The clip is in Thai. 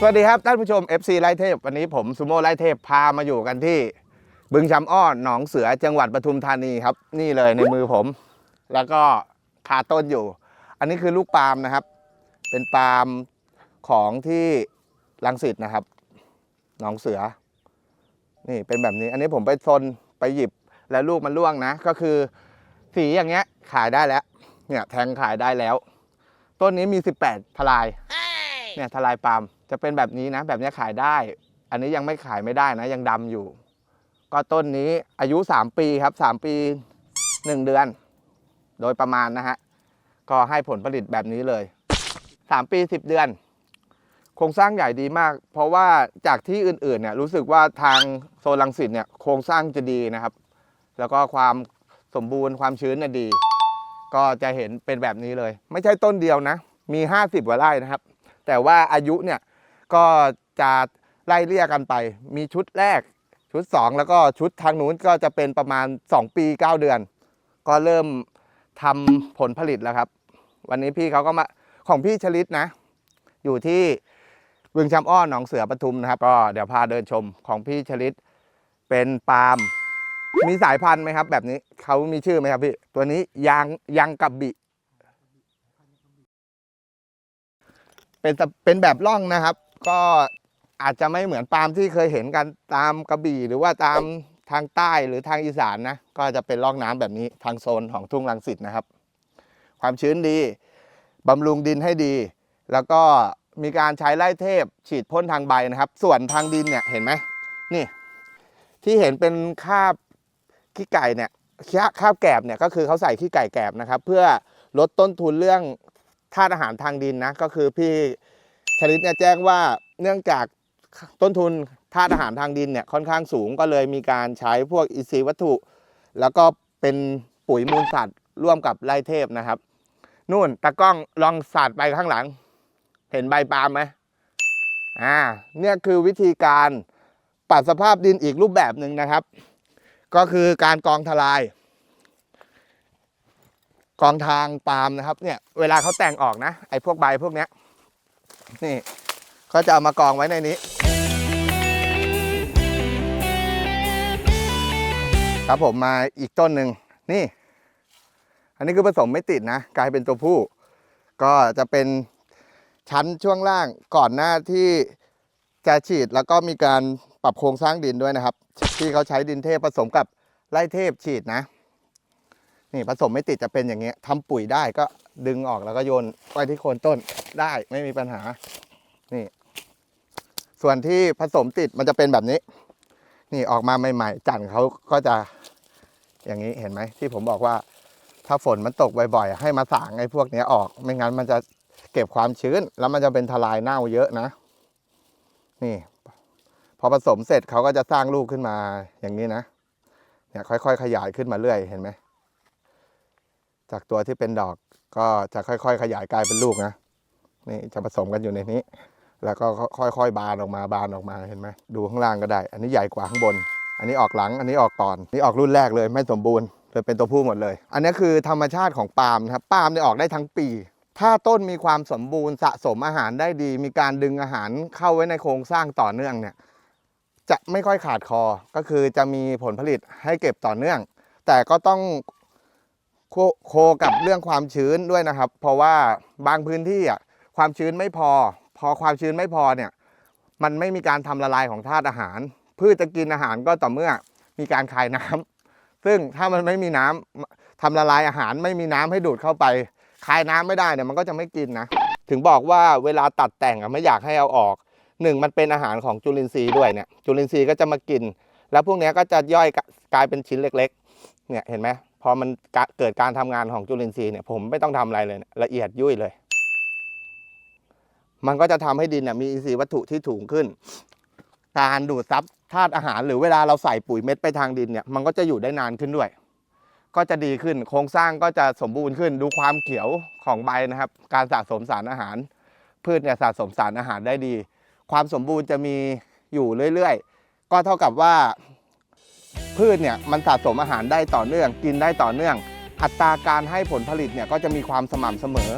สวัสดีครับท่านผู้ชม FC ไล่เทพ วันนี้ผมซูโม่ไล่เทพพามาอยู่กันที่บึงชำอ้อหนองเสือจังหวัดปทุมธานีครับ นี่เลยในมือผม แล้วก็คาต้นอยู่ อันนี้คือลูกปาล์มนะครับ เป็นปาล์มของที่ลังสิตนะครับ หนองเสือ นี่เป็นแบบนี้ อันนี้ผมไปซนไปหยิบแล้วลูกมันร่วงนะ ก็คือสีอย่างเงี้ยขายได้แล้ว เนี่ยแทงขายได้แล้ว ต้นนี้มี 18ทลาย เนี่ยทลายปาล์มจะเป็นแบบนี้นะ แบบนี้ขายได้ อันนี้ยังไม่ขายไม่ได้นะ ยังดำอยู่ ก็ต้นนี้อายุ 3 ปีครับ 3 ปี 1 เดือน โดยประมาณนะฮะ ก็ให้ผลผลิตแบบนี้เลย 3 ปี 10 เดือน โครงสร้างใหญ่ดีมาก เพราะว่าจากที่อื่นๆเนี่ยรู้สึกว่าทางโซลังสิตเนี่ยโครงสร้างจะดีนะครับ แล้วก็ความสมบูรณ์ความชื้นเนี่ยดี ก็จะเห็นเป็นแบบนี้เลย ไม่ใช่ต้นเดียวนะ มี 50กว่าไร่นะครับ แต่ว่าอายุเนี่ยก็จะไล่เลี่ยกันไป มีชุดแรกชุด 2 แล้วก็ชุดทางนู้นก็จะเป็นประมาณ 2 ปี 9 เดือน ก็เริ่มทำผลผลิตแล้วครับ วันนี้พี่เขาก็มาของพี่ชลิตนะ อยู่ที่บึงชำอ้อหนองเสือปทุมนะครับก็เดี๋ยวพาเดินชมของพี่ชลิตเป็นปาล์มมีสายพันธุ์ไหมครับ แบบนี้เขามีชื่อไหมครับพี่ ตัวนี้ยางยางกับบิ เป็นเป็นแบบร่องนะครับ ก็อาจจะไม่เหมือนปาล์มที่เคยเห็นกันตามกระบี่หรือว่าตามทางใต้หรือทางอีสานนะ ก็จะเป็นร่องน้ำแบบนี้ทางโซนของทุ่งลังสิตนะครับ ความชื้นดีบำรุงดินให้ดี แล้วก็มีการใช้ไล่เทพฉีดพ่นทางใบนะครับ ส่วนทางดินเนี่ยเห็นไหมนี่ ที่เห็นเป็นคาบขี้ไก่เนี่ยคราคาบแกบเนี่ยก็คือเขาใส่ขี้ไก่แกบนะครับ เพื่อลดต้นทุนเรื่อง ธาตุอาหารทางดินนะก็คือพี่ชลิตเนี่ยแจ้งว่าเนื่องจากต้นทุนธาตุอาหารทางดินเนี่ยค่อนข้างสูงก็เลยมีการใช้พวกอินทรีย์วัตถุ แล้วก็เป็นปุ๋ยมูลสัตว์ร่วมกับไร่เทพนะครับ นู่นตากล้องลองสาดไปข้างหลัง เห็นใบปาล์มไหมอ่าเนี่ยคือวิธีการปรับสภาพดินอีกรูปแบบหนึ่งนะครับ ก็คือการกองทลาย กองทางปาล์มนะครับ เนี่ยเวลาเขาแต่งออกนะไอ้พวกใบพวกเนี้ยนี่เขาจะเอามากองไว้ในนี้ ครับผมมาอีกต้นหนึ่งนี่ อันนี้คือผสมไม่ติดนะ กลายเป็นตัวผู้ ก็จะเป็นชั้นช่วงล่างก่อนหน้าที่จะฉีดแล้วก็มีการปรับโครงสร้างดินด้วยนะครับ ที่เขาใช้ดินเทพผสมกับไร่เทพฉีดนะ นี่ผสมไม่ติดจะเป็นอย่างเงี้ยทำปุ๋ยได้ก็ดึงออกแล้วก็โยนไว้ที่โคนต้นได้ไม่มีปัญหา นี่ ส่วนที่ผสมติดมันจะเป็นแบบนี้ นี่ออกมาใหม่ๆจันทร์เขาก็จะอย่างนี้เห็นไหมที่ผมบอกว่า ถ้าฝนมันตกบ่อยๆ ให้มาสางไอ้พวกนี้ออก ไม่งั้นมันจะเก็บความชื้น แล้วมันจะเป็นทลายเน่าเยอะนะ นี่ พอผสมเสร็จเขาก็จะสร้างลูกขึ้นมาอย่างนี้นะเนี่ยค่อย ๆ ขยายขึ้นมาเรื่อยเห็นไหม จากตัวที่เป็นดอกก็จะค่อย ๆ ขยายกลายเป็นลูกนะนี่จะผสมกันอยู่ในนี้ แล้วก็ค่อยๆ บานออกมาบานออกมาเห็นไหมดูข้างล่างก็ได้ อันนี้ใหญ่กว่าข้างบน อันนี้ออกหลังอันนี้ออกก่อนนี่ออกรุ่นแรกเลยไม่สมบูรณ์เลยเป็นตัวผู้หมดเลย อันนี้คือธรรมชาติของปาล์มนะครับปาล์มเนี่ยออกได้ทั้งปี ถ้าต้นมีความสมบูรณ์สะสมอาหารได้ดี มีการดึงอาหารเข้าไว้ในโครงสร้างต่อเนื่องเนี่ยจะไม่ค่อยขาดคอก็คือจะมีผลผลิตให้เก็บต่อเนื่อง แต่ก็ต้อง โคโคกับเรื่องความชื้นด้วยนะครับ เพราะว่าบางพื้นที่อะความชื้นไม่พอ พอความชื้นไม่พอเนี่ยมันไม่มีการทำละลายของธาตุอาหาร พืชจะกินอาหารก็ต่อเมื่อมีการคายน้ำซึ่งถ้ามันไม่มีน้ำทำละลายอาหารไม่มีน้ำให้ดูดเข้าไปคายน้ำไม่ได้เนี่ยมันก็จะไม่กินนะ ถึงบอกว่าเวลาตัดแต่งอะไม่อยากให้เอาออกหนึ่งมันเป็นอาหารของจุลินทรีย์ด้วยเนี่ยจุลินทรีย์ก็จะมากิน แล้วพวกนี้ก็จะย่อยกลายเป็นชิ้นเล็ก ๆ เนี่ยเห็นไหม พอมันเกิดการทำงานของจุลินทรีย์เนี่ยผมไม่ต้องทำอะไรเลยละเอียดยุ่ยเลย มันก็จะทำให้ดินเนี่ยมีอินทรีย์วัตถุที่ถูงขึ้น การดูดซับธาตุอาหารหรือเวลาเราใส่ปุ๋ยเม็ดไปทางดินเนี่ยมันก็จะอยู่ได้นานขึ้นด้วย ก็จะดีขึ้นโครงสร้างก็จะสมบูรณ์ขึ้น ดูความเขียวของใบนะครับ การสะสมสารอาหาร พืชเนี่ยสะสมสารอาหารได้ดี ความสมบูรณ์จะมีอยู่เรื่อย ๆ ก็เท่ากับว่า พืชเนี่ยมันสะสมอาหารได้ต่อเนื่อง กินได้ต่อเนื่อง อัตราการให้ผลผลิตเนี่ยก็จะมีความสม่ำเสมอ